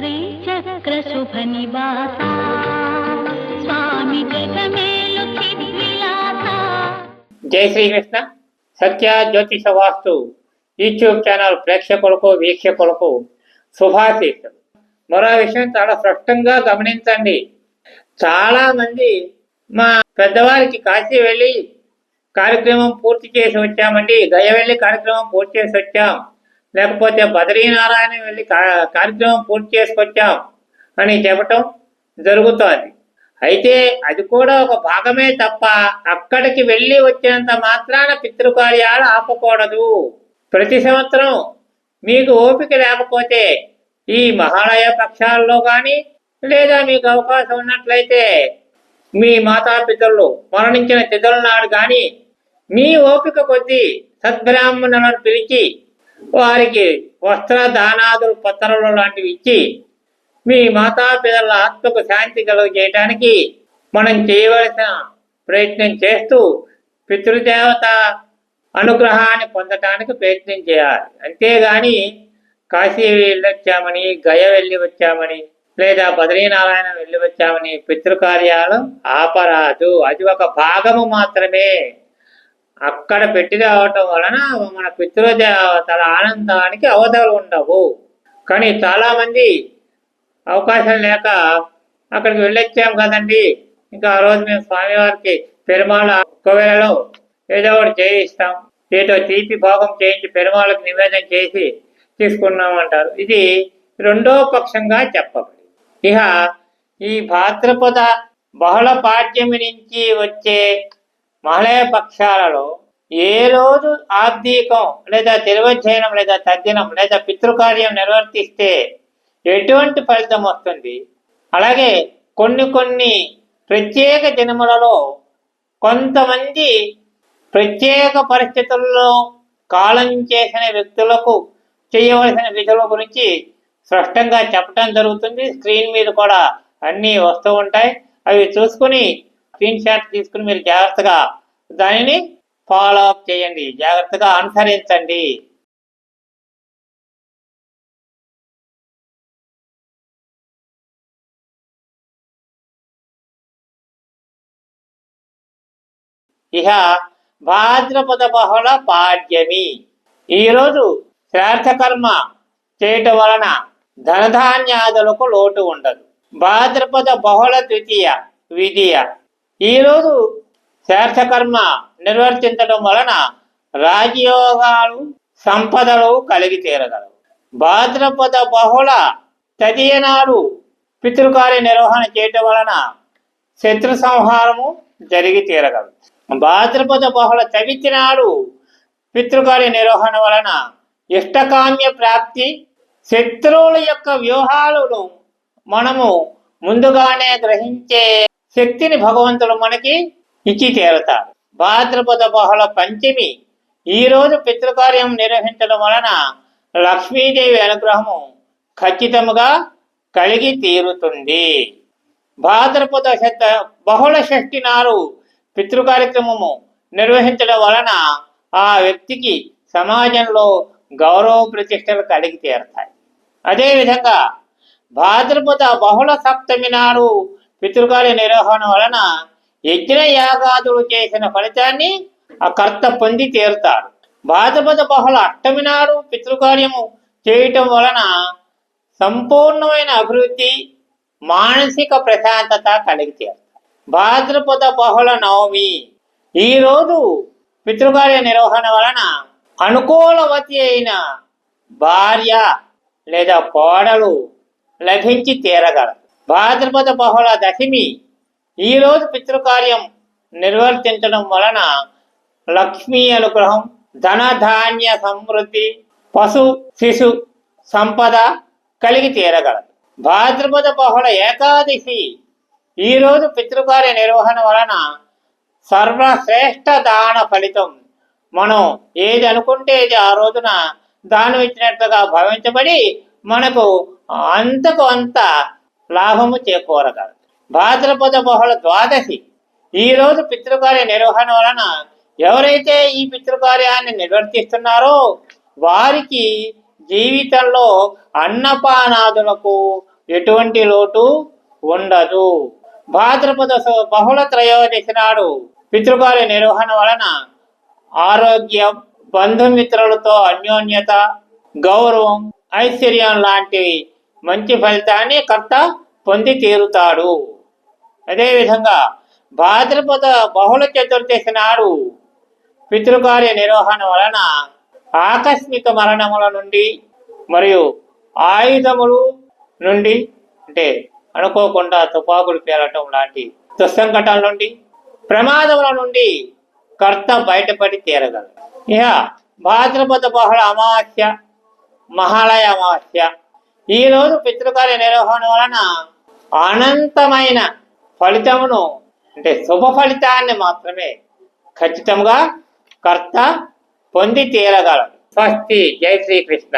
శ్రీచక్రశుభనివాసా స్వామి జగమేలు జై శ్రీకృష్ణ. సత్య జ్యోతిష వాస్తు YouTube channel ప్రేక్షకులకు వీక్షకులకు శుభాశీస్సులు. మరో విషయం చాలా స్పష్టంగా గమనించండి. చాలా మంది మా పెద్దవారికి కాశీ వెళ్ళి కార్యక్రమం పూర్తి చేసి వచ్చామండి. గయ వెళ్ళి కార్యక్రమం పూర్తి చేసి వచ్చాం. లేకపోతే బద్రీనారాయణ వెళ్ళి కా- కార్యక్రమం పూర్తి చేసుకొచ్చాం అని చెప్పటం జరుగుతోంది. అయితే అది కూడా ఒక భాగమే తప్ప అక్కడికి వెళ్ళి వచ్చినంత మాత్రాన పితృకార్యాలు ఆపకూడదు. ప్రతి సంవత్సరం మీకు ఓపిక లేకపోతే ఈ మహాలయ పక్షాల్లో కానీ లేదా మీకు అవకాశం ఉన్నట్లయితే మీ మాతాపితరులు మరణించిన తిథుల నాడు కానీ మీ ఓపిక కొద్దీ సద్బ్రాహ్మణులను పిలిచి వారికి వస్త్ర దానాదులు పత్రములు లాంటివి ఇచ్చి మీ మాతాపితరుల ఆత్మకు శాంతి కలుగ చేయటానికి మనం చేయవలసిన ప్రయత్నం చేస్తూ పితృదేవత అనుగ్రహాన్ని పొందటానికి ప్రయత్నం చేయాలి. అంతేగాని కాశీ వెళ్ళొచ్చామని గయ వెళ్ళి వచ్చామని లేదా బద్రీనారాయణ వెళ్ళి వచ్చామని పితృకార్యాలు ఆపరాదు. అది ఒక భాగము మాత్రమే. అక్కడ పెట్టి రావటం వలన మన పితృదేవతల ఆనందానికి అవధులు ఉండవు. కానీ చాలామంది అవకాశం లేక అక్కడికి వెళ్ళొచ్చాం కదండి. ఇంకా ఆ రోజు మేము స్వామివారికి పెరుమాళ కోవెలలో ఏదో ఒకటి చేయిస్తాం. ఏదో తీపి భోగం చేయించి పెరుమాళకు నివేదన చేసి తీసుకున్నాం అంటారు ఇది రెండో పక్షంగా చెప్పబడి ఇహ ఈ భాద్రపద బహుళ పాఠ్యం నుంచి వచ్చే మహళయ పక్షాలలో ఏ రోజు ఆబ్దీకం లేదా తిరువధ్యయనం లేదా తద్దినం లేదా పితృకార్యం నిర్వర్తిస్తే ఎటువంటి ఫలితం వస్తుంది? అలాగే కొన్ని కొన్ని ప్రత్యేక దినములలో కొంతమంది ప్రత్యేక పరిస్థితుల్లో కాలం చేసిన వ్యక్తులకు చేయవలసిన విధుల గురించి స్పష్టంగా చెప్పడం జరుగుతుంది. స్క్రీన్ మీద కూడా అన్నీ వస్తూ ఉంటాయి. అవి చూసుకుని స్క్రీన్ షాట్ తీసుకుని మీరు జాగ్రత్తగా దానిని ఫాలో అప్ చేయండి. జాగ్రత్తగా అనుసరించండి. ఇహ భాద్రపద బహుళ పాడ్యమి. ఈరోజు శ్రార్థకర్మ చేయటం వలన ధనధాన్యాదులకు లోటు ఉండదు. భాద్రపద బహుళ ద్వితీయ విజయ ఈరోజు శ్రార్థకర్మ నిర్వర్తించడం వలన రాజయోగాలు సంపదలు కలిగి తీరగలవు. భాద్రపద బహుళ తదియ నాడు పితృకార్య నిర్వహణ చేయటం వలన శత్రు సంహారము జరిగి తీరగలదు. భాద్రపద బహుళ చవితి నాడు పితృకార్య నిర్వహణ వలన ఇష్టకామ్య ప్రాప్తి శత్రువుల యొక్క వ్యూహాలను మనము ముందుగానే గ్రహించే శక్తిని భగవంతుడు మనకి ఇచ్చి తీరతాడు. భాద్రపద బహుళ పంచమి ఈ రోజు పితృకార్యం నిర్వహించడం వలన లక్ష్మీదేవి అనుగ్రహము ఖచ్చితముగా కలిగి తీరుతుంది. భాద్రపద శత బహుళ షష్ఠి నారు పితృ కార్యక్రమము నిర్వహించడం వలన ఆ వ్యక్తికి సమాజంలో గౌరవ ప్రతిష్టలు కలిగి తీరుతాయి. అదేవిధంగా భాద్రపద బహుళ సప్తమి నాడు పితృకార్య నిర్వహణ వలన యజ్ఞ యాగాదులు చేసిన ఫలితాన్ని ఆ కర్త పొంది తీరుతాడు. భాద్రపద బహుళ అష్టమి నాడు పితృకార్యము చేయటం వలన సంపూర్ణమైన అభివృద్ధి మానసిక ప్రశాంతత కలిగి తీరుతాయి భాద్రపద బహుళ నవమి. ఈ రోజు పితృకార్య నిర్వహణ వలన అనుకూలవతి అయిన భార్య లేదా కోడలు లభించి తీరగలరు భాద్రపద బహుళ దశమి. ఈరోజు పితృకార్యం నిర్వర్తించడం వలన లక్ష్మీ అనుగ్రహం ధన ధాన్య సమృద్ధి పశు శిశు సంపద కలిగి తీరగలదు. భాద్రపద బహుళ ఏకాదశి. ఈ రోజు పితృకార్య నిర్వహణ వలన సర్వశ్రేష్ఠ దాన ఫలితం. మనం ఏది అనుకుంటే అది ఆ రోజున దానం ఇచ్చినట్లుగా భావించబడి మనకు అంతకు అంత లాభము చేకూరగలదు. భాద్రపద బహుళ ద్వాదశి. ఈ రోజు పితృకార్య నిర్వహణ వలన ఎవరైతే ఈ పితృకార్యాన్ని నిర్వర్తిస్తున్నారో వారికి జీవితంలో అన్నపానాదులకు ఎటువంటి లోటు ఉండదు. భాద్రపద బహుళ త్రయోదశి నాడు పితృకార్య నిర్వహణ వలన ఆరోగ్యం బంధుమిత్రులతో అన్యోన్యత గౌరవం ఐశ్వర్యం లాంటివి మంచి ఫలితాన్ని కర్త పొంది తీరుతాడు. అదేవిధంగా భాద్రపద బహుళ చతుర్దశి నాడు పితృకార్య నిర్వహణ వలన ఆకస్మిక మరణముల నుండి మరియు ఆయుధములు నుండి అంటే అనుకోకుండా తుపాకులు పేలటం లాంటి దుస్సంకటాల నుండి ప్రమాదముల నుండి కర్త బయటపడి తీరగలరు ఇక భాద్రపద బహుళ అమావాస్య మహాలయ అమావాస్య ఈ రోజు పితృకార్య నిర్వహణ వలన అనంతమైన ఫలితమును అంటే శుభ ఫలితాన్ని మాత్రమే ఖచ్చితంగా కర్త పొంది తీరగలడు. స్వస్తి. జై శ్రీకృష్ణ.